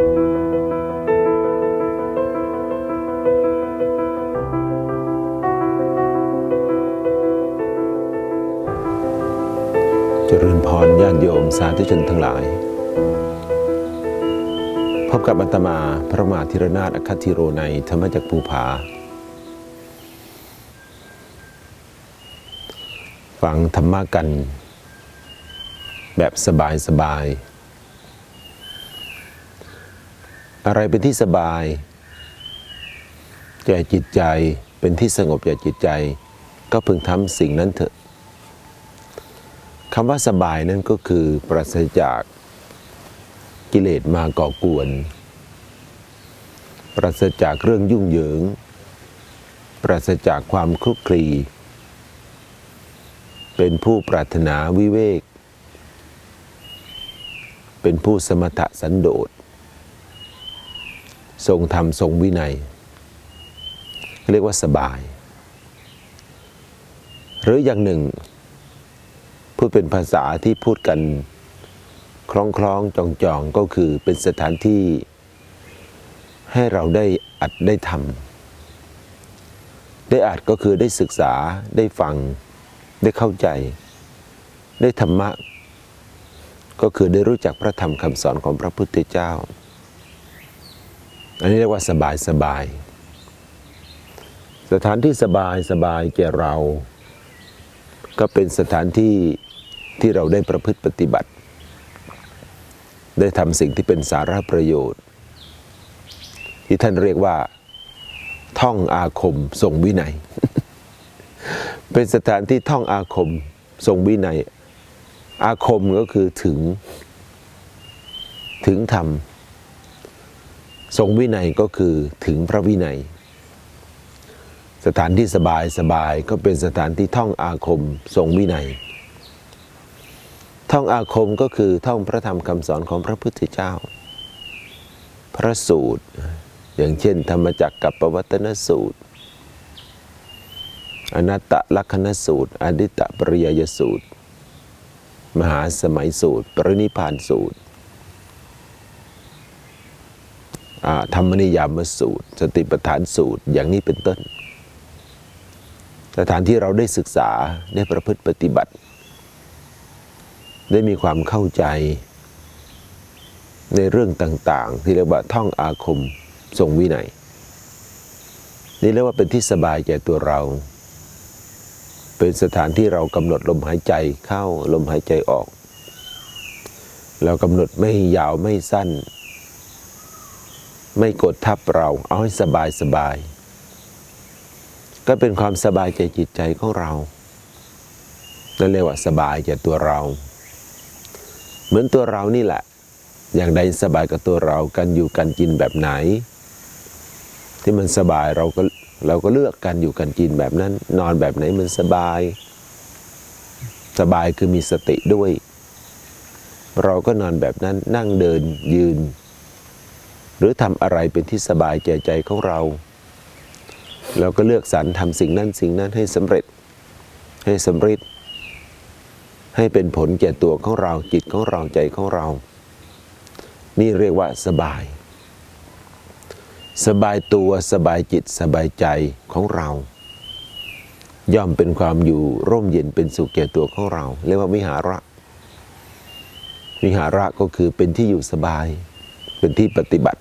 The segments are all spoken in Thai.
เจริญพรญาติโยมสาธุชนทั้งหลาย พบกับอัตมาพระมหาธิรนาถอคติโรในธรรมจักภูผา ฟังธรรมะกัน แบบสบายสบายๆ อะไรเป็นที่สบายแก่จิตใจเป็นที่สงบแก่จิตใจ ก็พึงทำสิ่งนั้นเถอะคำว่าสบายนั่นก็คือปราศจากกิเลสมาก่อกวน ปราศจากเรื่องยุ่งเหยิง ปราศจากความคลุกคลี เป็นผู้ปรารถนาวิเวก เป็นผู้สมถะสันโดษ ทรงธรรมทรงวินัย เรียกว่าสบาย หรืออย่างหนึ่ง พูดเป็นภาษาที่พูดกันคล้องคล้องจองจองก็คือเป็นสถานที่ให้เราได้อัดได้ทำได้อัดก็คือได้ศึกษาได้ฟัง ได้เข้าใจ ได้ธรรมะ ก็คือได้รู้จักพระธรรมคำสอนของพระพุทธเจ้า อันนี้เรียกว่าสบายสบาย สถานที่สบายสบายแก่เรา ก็เป็นสถานที่ที่เราได้ประพฤติปฏิบัติ ได้ทำสิ่งที่เป็นสาระประโยชน์ ที่ท่านเรียกว่า ท่องอาคมทรงวินัย เป็นสถานที่ท่องอาคมทรงวินัย อาคมก็คือถึง ถึงธรรม ทรงวินัยก็คือถึงพระวินัย สถานที่สบายสบายก็เป็นสถานที่ท่องอาคมทรงวินัย ท่องอาคมก็คือท่องพระธรรมคำสอนของพระพุทธเจ้า พระสูตร อย่างเช่น ธรรมจักรกับปวัตนสูตร อนัตตลักษณสูตร อดิตตปริยยสูตร มหาสมัยสูตร ปรินิพานสูตรอ่า ธรรมนิยามสูตร สติปัฏฐานสูตรอย่างนี้เป็นต้น สถานที่เราได้ศึกษาได้ประพฤติปฏิบัติ ได้มีความเข้าใจ ในเรื่องต่างๆ ที่เรียกว่าท่องอาคมทรงวินัยนี่เรียกว่าเป็นที่สบายแก่ตัวเรา เป็นสถานที่เรากำหนดลมหายใจเข้าลมหายใจออก เรากำหนดไม่ยาวไม่สั้น ไม่กดทับเราเอาให้สบายสบาย ก็เป็นความสบายใจจิตใจของเรา นั่นเรียกว่าสบายแก่ตัวเรา เหมือนตัวเรานี่แหละ อย่างใดสบายกับตัวเรากันอยู่กันกินแบบไหน ที่มันสบายเราก็เราก็เลือกกันอยู่กันกินแบบนั้น นอนแบบไหนมันสบาย สบายคือมีสติด้วย เราก็นอนแบบนั้นนั่งเดินยืน หรือทำอะไรเป็นที่สบายใจใจของเรา เราก็เลือกสรรทำสิ่งนั้นสิ่งนั้นให้สำเร็จ ให้สำเร็จ ให้เป็นผลแก่ตัวของเราจิตของเราใจของเรา นี่เรียกว่าสบาย สบายตัวสบายจิตสบายใจของเรา ย่อมเป็นความอยู่ร่มเย็นเป็นสุขแก่ตัวของเรา เรียกว่าวิหาระ วิหาระก็คือเป็นที่อยู่สบายเป็นที่ปฏิบัติ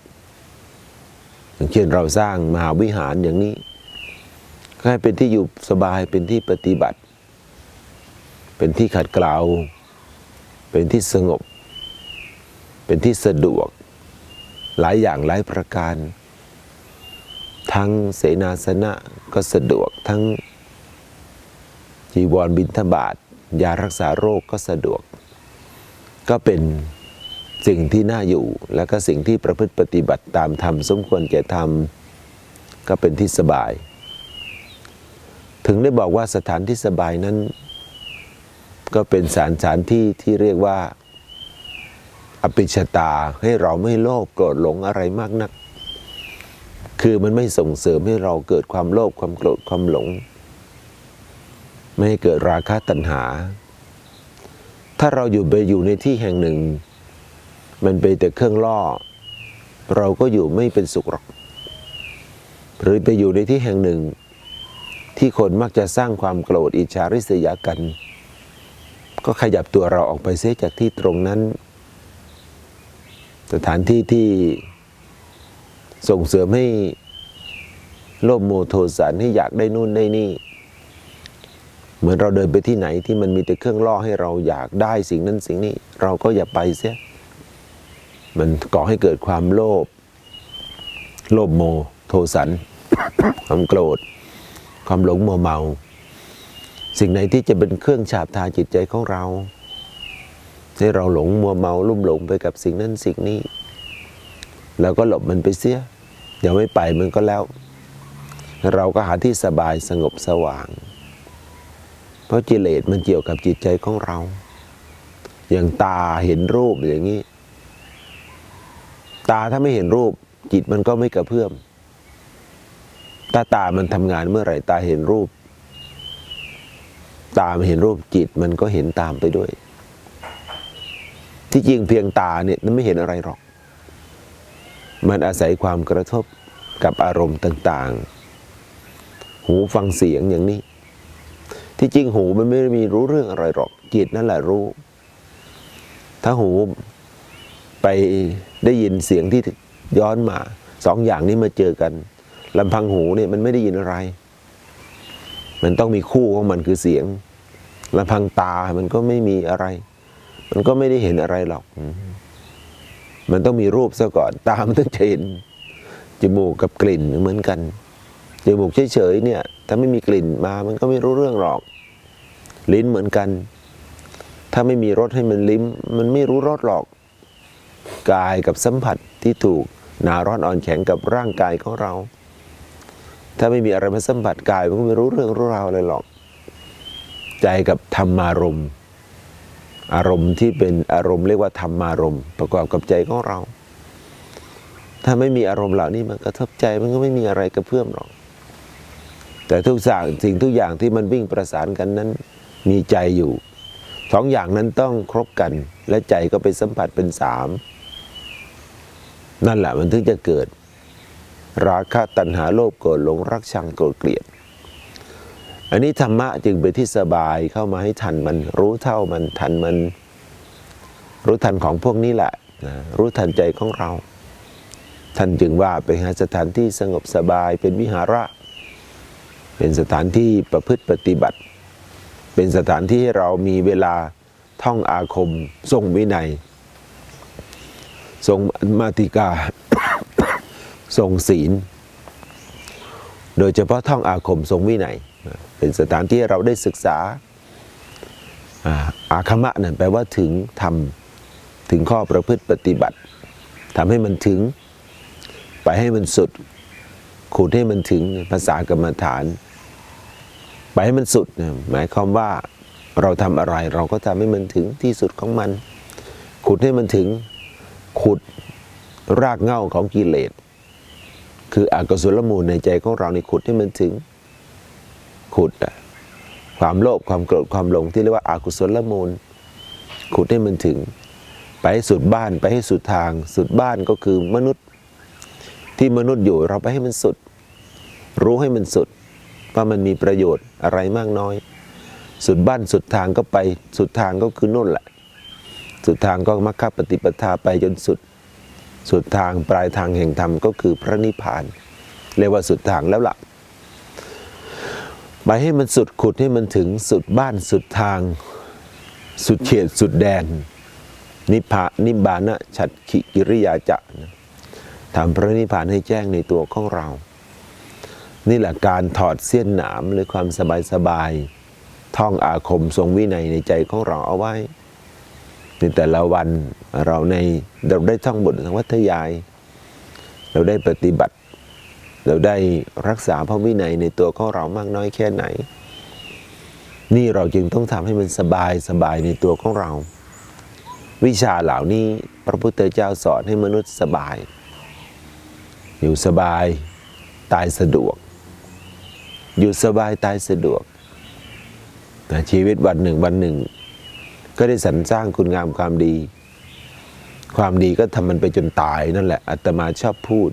อย่างเช่นเราสร้างมหาวิหารอย่างนี้ก็ให้เป็นที่อยู่สบายเป็นที่ปฏิบัติ เป็นที่ขัดเกลาเป็นที่สงบ เป็นที่สะดวก หลายอย่างหลายประการ ทั้งเสนาสนะก็สะดวกทั้งจีวรบินทบาทยารักษาโรคก็สะดวก ก็เป็น สิ่งที่น่าอยู่ แล้วก็สิ่งที่ประพฤติปฏิบัติตามธรรมสมควรแก่ธรรมก็เป็นที่สบาย ถึงได้บอกว่าสถานที่สบายนั้น ก็เป็นสานสานที่ที่เรียกว่า อภิชตาให้เราไม่โลภโกรธหลงอะไรมากนัก คือมันไม่ส่งเสริมให้เราเกิดความโลภความโกรธความหลง ไม่ให้เกิดราคะตัณหา ถ้าเราอยู่ไปอยู่ในที่แห่งหนึ่ง มันเป็นแต่เครื่องล่อ เราก็อยู่ไม่เป็นสุขหรอก หรือไปอยู่ในที่แห่งหนึ่ง ที่คนมักจะสร้างความโกรธอิจฉาริษยากัน ก็ขยับตัวเราออกไปเสียจากที่ตรงนั้น สถานที่ที่ส่งเสริมให้โลภโมโทสันให้อยากได้นู่นได้นี่ เหมือนเราเดินไปที่ไหนที่มันมีแต่เครื่องล่อให้เราอยากได้สิ่งนั้นสิ่งนี้ เราก็อย่าไปเสีย มันก่อให้เกิดความโลภโลภโม โทสัน ความโกรธ ความหลงมัวเมา สิ่งไหนที่จะเป็นเครื่องฉาบทาจิตใจของเรา ให้เราหลงมัวเมาลุ่มหลงไปกับสิ่งนั้นสิ่งนี้ แล้วก็หลบมันไปเสียเดี๋ยวไม่ไปมันก็แล้ว เราก็หาที่สบายสงบสว่าง เพราะกิเลสมันเกี่ยวกับจิตใจของเรา อย่างตาเห็นรูปอย่างนี้ ตาถ้าไม่เห็นรูป จิตมันก็ไม่กระเพื่อมตาตามันทำงานเมื่อไหร่ตาเห็นรูป ตามันเห็นรูปจิตมันก็เห็นตามไปด้วย ที่จริงเพียงตาเนี่ยมันไม่เห็นอะไรหรอก มันอาศัยความกระทบกับอารมณ์ต่าง ๆ หูฟังเสียงอย่างนี้ ที่จริงหูมันไม่มีรู้เรื่องอะไรหรอกจิตนั่นแหละรู้ ถ้าหู ไปได้ยินเสียงที่ย้อนมาสองอย่างนี้มาเจอกันลำพังหูเนี่ยมันไม่ได้ยินอะไร มันต้องมีคู่ของมันคือเสียงลำพังตามันก็ไม่มีอะไร มันก็ไม่ได้เห็นอะไรหรอก มันต้องมีรูปซะก่อน ตามันต้องเห็นจมูกกับกลิ่นเหมือนกันจมูกเฉยๆเนี่ย ถ้าไม่มีกลิ่นมามันก็ไม่รู้เรื่องหรอก ลิ้นเหมือนกัน ถ้าไม่มีรสให้มันลิ้ม มันไม่รู้รสหรอก กายกับสัมผัสที่ถูกหนาร้อนอ่อนแข็งกับร่างกายของเรา ถ้าไม่มีอะไรมาสัมผัสกายมันก็ไม่รู้เรื่องรู้ราวอะไรหรอก ใจกับธรรมารมณ์ อารมณ์ที่เป็นอารมณ์เรียกว่าธรรมารมณ์ ประกอบกับใจของเรา ถ้าไม่มีอารมณ์เหล่านี้มันกระทบใจมันก็ไม่มีอะไรกระเพื่อมหรอก แต่ทุกอย่งสิ่งทุกอย่างที่มันวิ่งประสานกันนั้นมีใจอยู่สองอย่างนั้นต้องครบกัน และใจก็ไปสัมผัสเป็นสาม นั่นแหละมันถึงจะเกิด ราคะตัณหาโลภโกรธหลงรักชังโกรธเกลียด อันนี้ธรรมะจึงเป็นที่สบายเข้ามาให้ทันมันรู้เท่ามันทันมัน รู้ทันของพวกนี้แหละนะรู้ทันใจของเรา ท่านจึงว่าไปหาสถานที่สงบสบายเป็นวิหาระ เป็นสถานที่ประพฤติปฏิบัติ เป็นสถานที่ให้เรามีเวลาท่องอาคมทรงวินัย ทรงมาติกา ทรงศีล โดยเฉพาะท่องอาคมทรงวินัย เป็นสถานที่เราได้ศึกษาอาคมะนั่นแปลว่าถึงทำถึงข้อประพฤติปฏิบัติทำให้มันถึง ไปให้มันสุดขุดให้มันถึงภาษากรรมฐาน ไปให้มันสุด หมายความว่าเราทำอะไรเราก็ทำให้มันถึงที่สุดของมัน ขุดให้มันถึง ขุดรากเหง้าของกิเลส คืออกุศลมูลในใจของเราในขุดให้มันถึงขุดอะความโลภความโกรธความหลงที่เรียกว่าอากุศลมูล ขุดให้มันถึง ไปให้สุดบ้านไปให้สุดทาง สุดบ้านก็คือมนุษย์ที่มนุษย์อยู่เราไปให้มันสุด รู้ให้มันสุด ว่ามันมีประโยชน์อะไรมากน้อย สุดบ้านสุดทางก็ไปสุดทางก็คือนู่นแหละ สุดทางก็มัคคปฏิปทาไปจนสุด สุดทางปลายทางแห่งธรรมก็คือพระนิพพาน เรียกว่าสุดทางแล้วล่ะไปให้มันสุดขุดให้มันถึงสุดบ้านสุดทาง สุดเขตสุดแดน นิพพานิบานะฉัตรขิกิริยาจะนะทำพระนิพพานให้แจ้งในตัวของเรา นี่แหละการถอดเสี้ยนหนามหรือความสบายสบายท่องอาคมทรงวินัยในใจของเราเอาไว้ ในแต่ละวันเราในเราได้ท่องบทสังวัตยาย เราได้ปฏิบัติ เราได้รักษาพระวินัยในตัวของเรามากน้อยแค่ไหน นี่เราจึงต้องทำให้มันสบายสบายในตัวของเรา วิชาเหล่านี้พระพุทธเจ้าสอนให้มนุษย์สบาย อยู่สบายตายสะดวก อยู่สบายตายสะดวกแต่ชีวิตวันหนึ่งวันหนึ่ง ก็ได้สรรสร้างคุณงามความดี ความดีก็ทำมันไปจนตายนั่นแหละอาตมาชอบพูด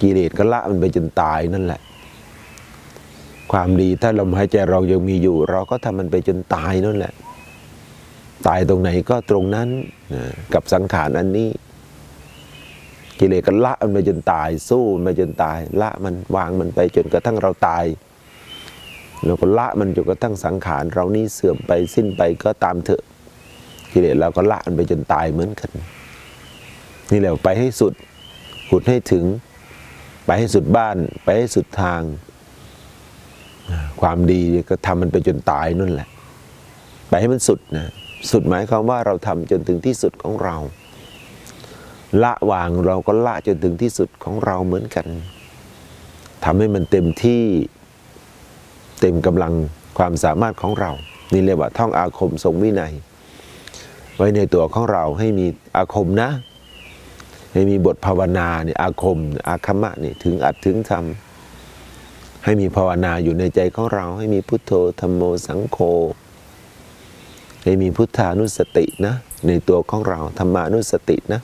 กิเลสก็ละมันไปจนตายนั่นแหละ ความดีถ้าลมหายใจเรายังมีอยู่ เราก็ทำมันไปจนตายนั่นแหละ ตายตรงไหนก็ตรงนั้นกับสังขารอันนี้ กิเลสก็ละมันไปจนตาย สู้มันไปจนตาย ละมันวางมันไปจนกระทั่งเราตาย เราก็ละมันจนกระทั่งสังขารเรานี่เสื่อมไปสิ้นไปก็ตามเถอะกิเลสเราก็ละมันไปจนตายเหมือนกัน นี่แหละไปให้สุดขุดให้ถึง ไปให้สุดบ้าน ไปให้สุดทาง ความดีก็ทำมันไปจนตายนั่นแหละ ไปให้มันสุดนะสุดหมายความว่าเราทำจนถึงที่สุดของเรา ละวางเราก็ละจนถึงที่สุดของเราเหมือนกันทำให้มันเต็มที่ เต็มกำลังความสามารถของเรา นี่เรียกว่าท่องอาคมทรงวินัย ไว้ในตัวของเราให้มีอาคมนะ ให้มีบทภาวนาเนี่ยอาคม อาคมะนี่ถึงอัดถึงทำให้มีภาวนาอยู่ในใจของเรา ให้มีพุทโธธรรมโมสังโฆให้มีพุทธานุสตินะ ในตัวของเราธรรมานุสตินะ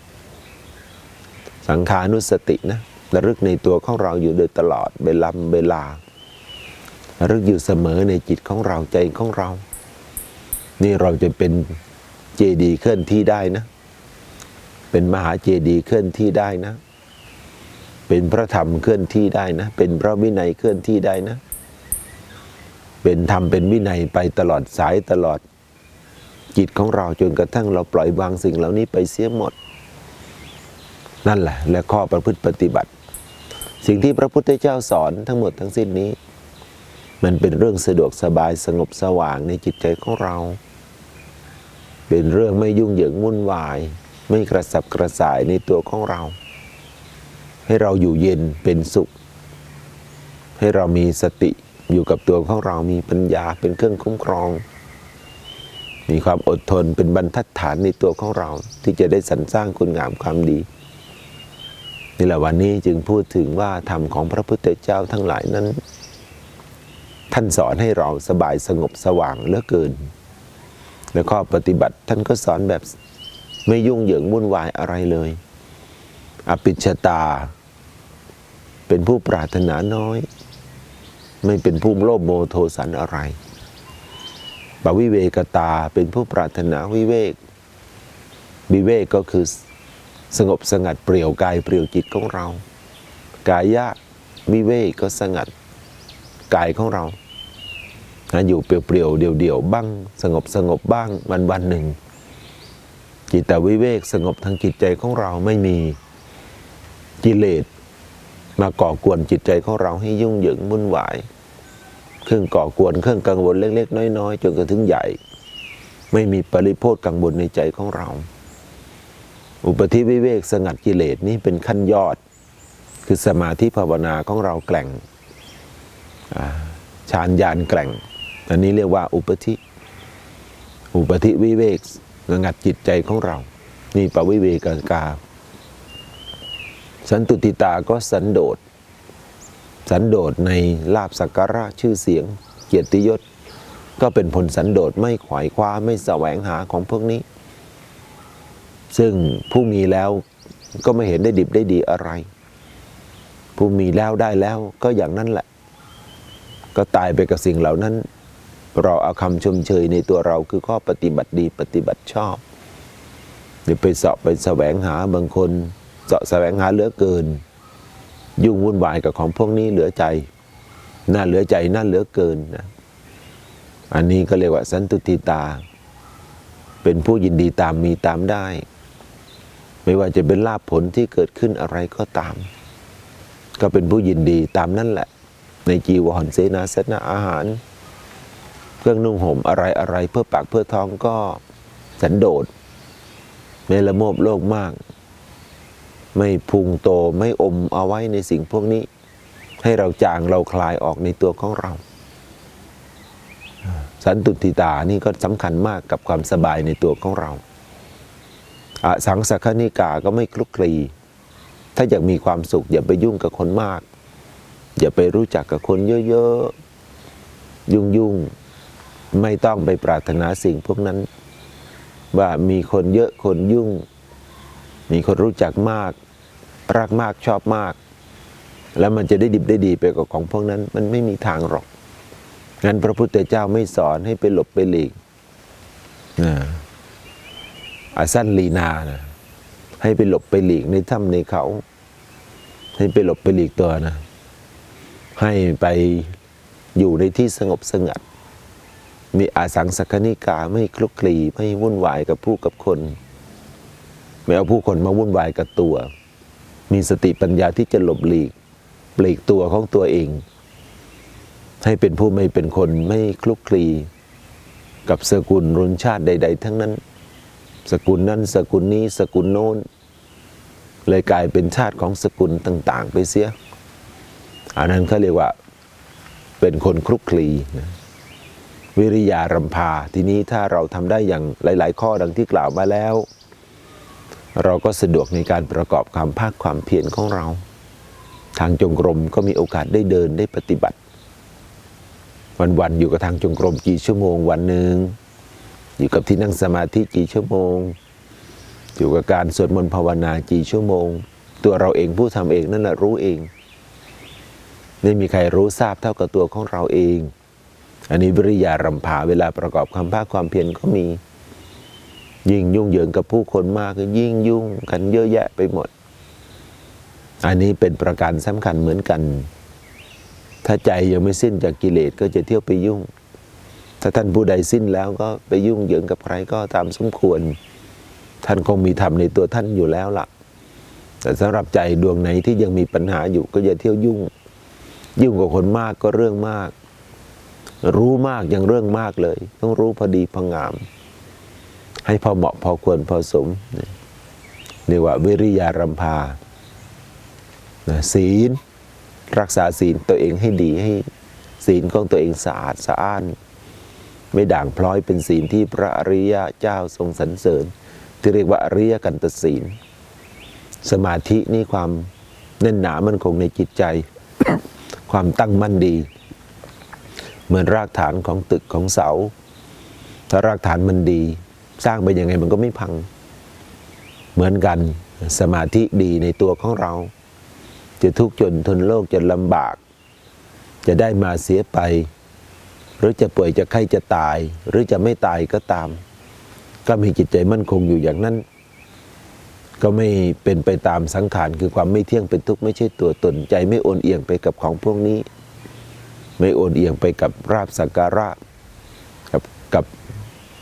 สังขานุสตินะระลึกในตัวของเราอยู่โดยตลอดเวลาเวลา ระลึกอยู่เสมอในจิตของเราใจของเรา นี่เราจะเป็นเจดีเคลื่อนที่ได้นะ เป็นมหาเจดีเคลื่อนที่ได้นะ เป็นพระธรรมเคลื่อนที่ได้นะ เป็นพระวินัยเคลื่อนที่ได้นะ เป็นธรรมเป็นวินัยไปตลอดสายตลอดจิตของเราจนกระทั่งเราปล่อยวางสิ่งเหล่านี้ไปเสียหมด นั่นแหละ และข้อประพฤติปฏิบัติ สิ่งที่พระพุทธเจ้าสอนทั้งหมดทั้งสิ้นนี้ มันเป็นเรื่องสะดวกสบายสงบสว่างในจิตใจของเรา เป็นเรื่องไม่ยุ่งเหยิงวุ่นวาย ไม่กระสับกระส่ายในตัวของเรา ให้เราอยู่เย็นเป็นสุข ให้เรามีสติอยู่กับตัวของเรามีปัญญาเป็นเครื่องคุ้มครอง มีความอดทนเป็นบรรทัดฐานในตัวของเราที่จะได้สรรสร้างคุณงามความดีนี่แหละวันนี้จึงพูดถึงว่าธรรมของพระพุทธเจ้าทั้งหลายนั้น ท่านสอนให้เราสบายสงบสว่างเหลือเกิน แล้วก็ปฏิบัติท่านก็สอนแบบไม่ยุ่งเหยิงวุ่นวายอะไรเลย อภิชตา เป็นผู้ปรารถนาน้อย ไม่เป็นผู้โลภโมโทสันอะไรปวิเวกตาเป็นผู้ปรารถนาวิเวก วิเวกก็คือสงบสงัดเปลี่ยวกายเปลี่ยวจิตของเรา กายะวิเวกก็สงัด กายของเรานะอยู่เปลี่ยวๆเดี่ยวๆบ้างสงบสงบบ้างวันวันๆหนึ่ง จิตวิเวกสงบทางจิตใจของเราไม่มีกิเลสมาก่อกวนจิตใจของเราให้ยุ่งเหยิงวุ่นวาย เครื่องก่อกวนเครื่องกังวลเล็ก ๆ น้อยๆจนกระทั่งใหญ่ ไม่มีปริโภทกังวลในใจของเรา อุปธิวิเวกสงัดกิเลสนี้เป็นขั้นยอด คือสมาธิภาวนาของเราแกล่ง ฌานญาณแกล่ง อันนี้เรียกว่าอุปธิ อุปธิวิเวกสงัดจิตใจของเรา นี่ปวิเวกกา สันตุติตาก็สันโดษ สันโดษในลาบสักการะชื่อเสียง เกียรติยศ ก็เป็นผลสันโดษไม่ขวายคว้าไม่แสวงหาของพวกนี้ ซึ่งผู้มีแล้วก็ไม่เห็นได้ดิบได้ดีอะไร ผู้มีแล้วได้แล้วก็อย่างนั้นแหละ ก็ตายไปกับสิ่งเหล่านั้น เราเอาคำชมเชยในตัวเราคือข้อปฏิบัติดีปฏิบัติชอบหรือไปเสาะไปแสวงหาบางคนเสาะแสวงหาเหลือเกิน ยุ่งวุ่นวายกับของพวกนี้เหลือใจน่าเหลือใจน่าเหลือเกินนะอันนี้ก็เรียกว่าสันตุติตา เป็นผู้ยินดีตามมีตามได้ ไม่ว่าจะเป็นลาภผลที่เกิดขึ้นอะไรก็ตาม ก็เป็นผู้ยินดีตามนั่นแหละ ในจีวรเสนาสนะอาหาร เครื่องนุ่งห่มอะไรอะไรเพื่อปากเพื่อท้องก็สันโดษไม่ละโมบโลกมาก ไม่พุงโตไม่อมเอาไว้ในสิ่งพวกนี้ ให้เราจางเราคลายออกในตัวของเรา สันตุติตานี่ก็สำคัญมากกับความสบายในตัวของเราอสังสักนิกาก็ไม่คลุกคลี ถ้าอยากมีความสุขอย่าไปยุ่งกับคนมาก อย่าไปรู้จักกับคนเยอะๆ ยุ่งๆ ไม่ต้องไปปรารถนาสิ่งพวกนั้น ว่ามีคนเยอะคนยุ่ง มีคนรู้จักมาก รักมากชอบมาก แล้วมันจะได้ดิบได้ดีไปกับของพวกนั้น มันไม่มีทางหรอกงั้นพระพุทธเจ้าไม่สอนให้ไปหลบไปหลีกนะอาสั้นลีนานะให้ไปหลบไปหลีกในถ้ำในเขา ให้ไปหลบไปหลีกตัวนะ ให้ไปอยู่ในที่สงบสงัด มีอาสังสกนิกาไม่คลุกคลีไม่วุ่นวายกับผู้กับคน ไม่เอาผู้คนมาวุ่นวายกับตัว มีสติปัญญาที่จะหลบหลีกปลีกตัวของตัวเอง ให้เป็นผู้ไม่เป็นคนไม่คลุกคลี กับสกุลรุนชาติใด ๆ ทั้งนั้น สกุลนั้นสกุลนี้สกุลโน้น เลยกลายเป็นชาติของสกุลต่าง ๆ ไปเสีย อันนั้นเขาเรียกว่าเป็นคนคลุกคลีนะวิริยารำพา ทีนี้ถ้าเราทำได้อย่างหลาย ๆ ข้อดังที่กล่าวมาแล้ว เราก็สะดวกในการประกอบความภาคความเพียรของเรา ทางจงกรมก็มีโอกาสได้เดินได้ปฏิบัติ วัน ๆ อยู่กับทางจงกรมกี่ชั่วโมงวันหนึ่งอยู่กับที่นั่งสมาธิกี่ชั่วโมง อยู่กับการสวดมนต์ภาวนากี่ชั่วโมง ตัวเราเองผู้ทำเองนั่นแหละรู้เอง ไม่มีใครรู้ทราบเท่ากับตัวของเราเอง อันนี้วิริยารำพาเวลาประกอบความภาคความเพียรก็มี ยิ่งยุ่งเหยิงกับผู้คนมากก็ยิ่งยุ่งกันเยอะแยะไปหมด อันนี้เป็นประการสำคัญเหมือนกัน ถ้าใจยังไม่สิ้นจากกิเลสก็จะเที่ยวไปยุ่ง ถ้าท่านผู้ใดสิ้นแล้วก็ไปยุ่งเหยิงกับใครก็ตามสมควร ท่านคงมีธรรมในตัวท่านอยู่แล้วล่ะ แต่สำหรับใจดวงไหนที่ยังมีปัญหาอยู่ก็อย่าเที่ยวยุ่ง ยุ่งกับคนมากก็เรื่องมาก รู้มากยังเรื่องมากเลย ต้องรู้พอดีพองาม ให้พอเหมาะพอควรพอสมเรียกว่าวิริยารำพาศีลรักษาศีลตัวเองให้ดีให้ศีลของตัวเองสะอาดสะอ้าน ไม่ด่างพร้อยเป็นศีลที่พระอริยเจ้าทรงสรรเสริญ ที่เรียกว่าอริยกันตศีล สมาธินี่ความแน่นหนามันคงในจิตใจ ความตั้งมั่นดี เหมือนรากฐานของตึกของเสา ถ้ารากฐานมันดี สร้างไปยังไงมันก็ไม่พัง เหมือนกันสมาธิดีในตัวของเรา จะทุกข์จนทนโลกจะลำบาก จะได้มาเสียไป หรือจะป่วยจะไข้จะตาย หรือจะไม่ตายก็ตาม ก็มีจิตใจมั่นคงอยู่อย่างนั้น ก็ไม่เป็นไปตามสังขารคือความไม่เที่ยงเป็นทุกข์ไม่ใช่ตัวตนใจ ไม่โอนเอียงไปกับของพวกนี้ ไม่โอนเอียงไปกับราบสักการะกับกับ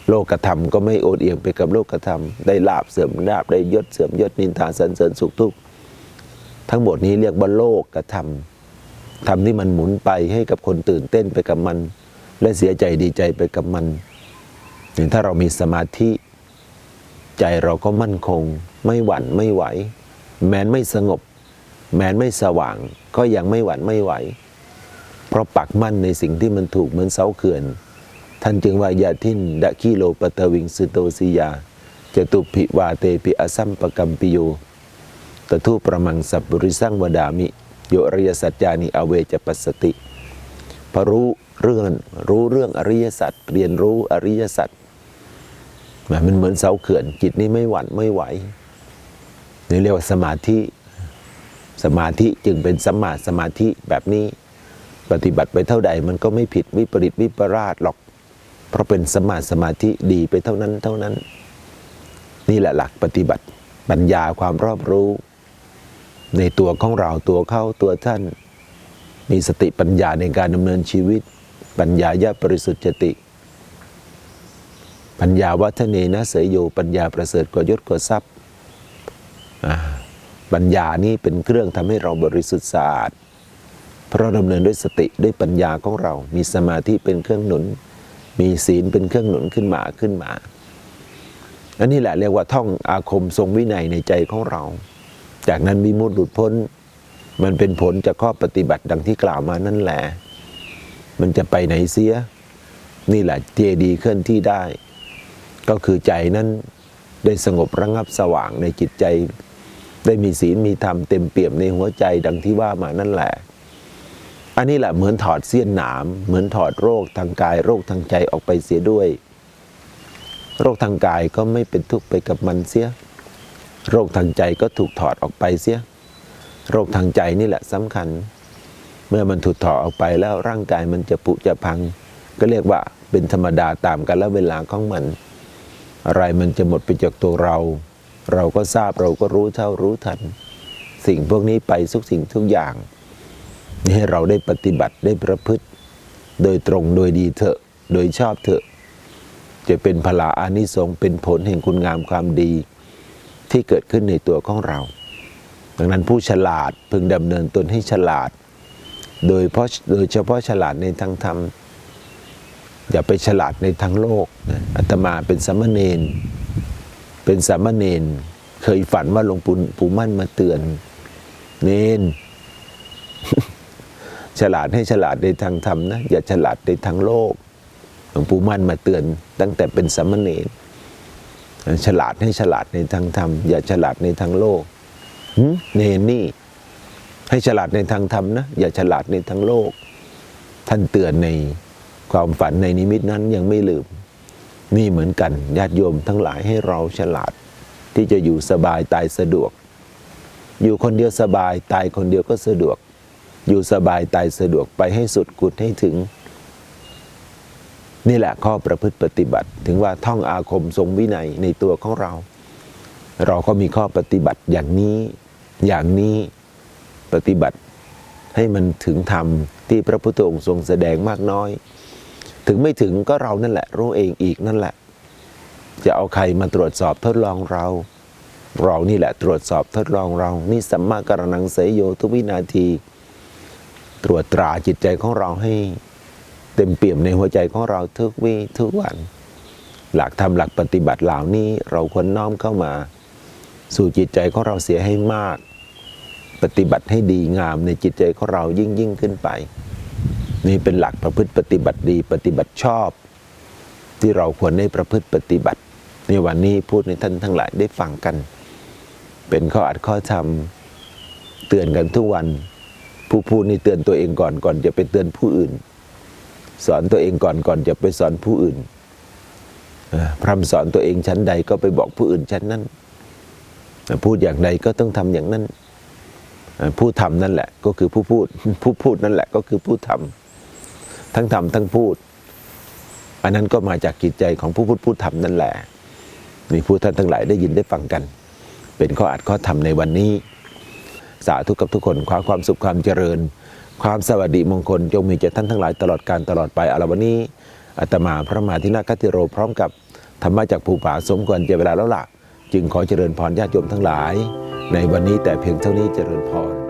โลกธรรมก็ไม่โอนเอียงไปกับโลกธรรม ได้ลาบเสื่อมลาบได้ยศเสื่อมยศนินทาสรรเสริญสุขทุกข์ทั้งหมดนี้เรียกว่าโลกธรรมธรรมที่มันหมุนไปให้กับคนตื่นเต้นไปกับมัน และเสียใจดีใจไปกับมันถ้าเรามีสมาธิ ใจเราก็มั่นคง ไม่หวั่นไม่ไหว แม้นไม่สงบ แม้นไม่สว่าง ก็ยังไม่หวั่นไม่ไหว เพราะปักมั่นในสิ่งที่มันถูกเหมือนเสาเขื่อน ท่านจึงว่ายาทินดะคีโลปตวิงสุโตสิยาจตุภิวาเตปิอสัมปกัมปิโยตทูประมังสัพบุริสังวดามิ โยอริยสัจจานิอเวจปัสสติพอรู้เรื่องรู้เรื่องอริยสัจเรียนรู้อริยสัจ มันเหมือนเสาเขื่อนจิตนี่ไม่หวั่นไม่ไหวนี่เรียกว่าสมาธิ สมาธิจึงเป็นสัมมาสมาธิแบบนี้ปฏิบัติไปเท่าใดมันก็ไม่ผิดวิปริตวิปราชหรอก เพราะเป็นสมมาสมาธิดีไปเท่านั้นเท่านั้น นี่แหละหลักปฏิบัติปัญญาความรอบรู้ ในตัวของเราตัวเขาตัวท่าน มีสติปัญญาในการดำเนินชีวิต ปัญญายะบริสุทธิ์จติ ปัญญาวัฒเนนะเสยโยปัญญาประเสริฐกว่ายศกว่าทรัพย์ปัญญานี้เป็นเครื่องทำให้เราบริสุทธิ์สะอาด เพราะดำเนินด้วยสติด้วยปัญญาของเรา มีสมาธิเป็นเครื่องหนุน มีศีลเป็นเครื่องหนุนขึ้นมาขึ้นมา อันนี้แหละเรียกว่าท่องอาคมทรงวินัยในใจของเรา จากนั้นวิมุตติหลุดพ้น มันเป็นผลจากข้อปฏิบัติดังที่กล่าวมานั่นแหละ มันจะไปไหนเสีย นี่แหละเจดีเคลื่อนที่ได้ ก็คือใจนั้นได้สงบระงับสว่างในจิตใจ ได้มีศีลมีธรรมเต็มเปี่ยมในหัวใจดังที่ว่ามานั่นแหละ อันนี้แหละเหมือนถอดเสี้ยนหนาม เหมือนถอดโรคทางกายโรคทางใจออกไปเสียด้วย โรคทางกายก็ไม่เป็นทุกข์ไปกับมันเสีย โรคทางใจก็ถูกถอดออกไปเสีย โรคทางใจนี่แหละสำคัญ เมื่อมันถูกถอดออกไปแล้วร่างกายมันจะปุจะพัง ก็เรียกว่าเป็นธรรมดาตามกันแล้วเวลาของมัน อะไรมันจะหมดไปจากตัวเรา เราก็ทราบเราก็รู้เท่ารู้ทัน สิ่งพวกนี้ไปทุกสิ่งทุกอย่าง ให้เราได้ปฏิบัติได้ประพฤติ โดยตรงโดยดีเถอะ โดยชอบเถอะ จะเป็นพลาอานิสงส์เป็นผลแห่งคุณงามความดี ที่เกิดขึ้นในตัวของเรา ดังนั้นผู้ฉลาดพึงดำเนินตนให้ฉลาด โดยเพราะโดยเฉพาะฉลาดในทางธรรม อย่าไปฉลาดในทางโลกนะอาตมาเป็นสามเณรเป็นสามเณรเคยฝันว่าหลวงปู่ปู่มั่นมาเตือน เนน ฉลาดให้ฉลาดในทางธรรมนะอย่าฉลาดในทางโลกหลวงปู่มั่นมาเตือน ตั้งแต่เป็นสามเณรฉลาดให้ฉลาดในทางธรรม อย่าฉลาดในทางโลกเนนนี่ ให้ฉลาดในทางธรรมนะอย่าฉลาดในทางโลก ท่านเตือนใน ความฝันในนิมิตนั้นยังไม่ลืม นี่เหมือนกันญาติโยมทั้งหลายให้เราฉลาด ที่จะอยู่สบายตายสะดวก อยู่คนเดียวสบายตายคนเดียวก็สะดวก อยู่สบายตายสะดวกไปให้สุดกุดให้ถึง นี่แหละข้อประพฤติปฏิบัติ ถึงว่าท่องอาคมทรงวินัยในตัวของเรา เราก็มีข้อปฏิบัติอย่างนี้อย่างนี้ปฏิบัติให้มันถึงธรรมที่พระพุทธองค์ทรงแสดงมากน้อย ถึงไม่ถึงก็เรานั่นแหละ รู้เองอีกนั่นแหละ จะเอาใครมาตรวจสอบทดลองเรา เรานี่แหละตรวจสอบทดลองเรานี่สัมมาการนังเสยโยทุกวินาที ตรวจตราจิตใจของเราให้ เต็มเปี่ยมในหัวใจของเราทุกวีทุกวัน หลักธรรมหลักปฏิบัติเหล่านี้เราควรน้อมเข้ามา สู่จิตใจของเราเสียให้มาก ปฏิบัติให้ดีงามในจิตใจของเรายิ่งยิ่งขึ้นไป นี่เป็นหลักประพฤติปฏิบัติดี ปฏิบัติชอบ ที่เราควรได้ประพฤติปฏิบัติ ในวันนี้พูดในท่านทั้งหลายได้ฟังกัน เป็นข้ออัดข้อธรรมเตือนกันทุกวัน ผู้พูดนี่เตือนตัวเองก่อนก่อนจะไปเตือนผู้อื่น สอนตัวเองก่อนก่อนจะไปสอนผู้อื่นพร่ำสอนตัวเองชั้นใดก็ไปบอกผู้อื่นชั้นนั้น พูดอย่างใดก็ต้องทำอย่างนั้น ผู้ทำนั่นแหละก็คือผู้พูด ผู้พูดนั่นแหละก็คือผู้ทำ ทั้งทำทั้งพูด อันนั้นก็มาจากจิตใจของผู้พูดผู้ทำนั่นแหละมีผู้ท่านทั้งหลายได้ยินได้ฟังกัน เป็นข้ออัดข้อธรรมในวันนี้ สาธุกับทุกคนความความสุขความเจริญ ความสวัสดีมงคลจงมีแก่ท่านทั้งหลายตลอดการตลอดไปอาลวันนี้อาตมาพระมหาธินาคติโรพร้อมกับธรรมะจากภูผาสมควรเจเวลาแล้วล่ะ จึงขอเจริญพรญาติโยมทั้งหลาย ในวันนี้แต่เพียงเท่านี้เจริญพร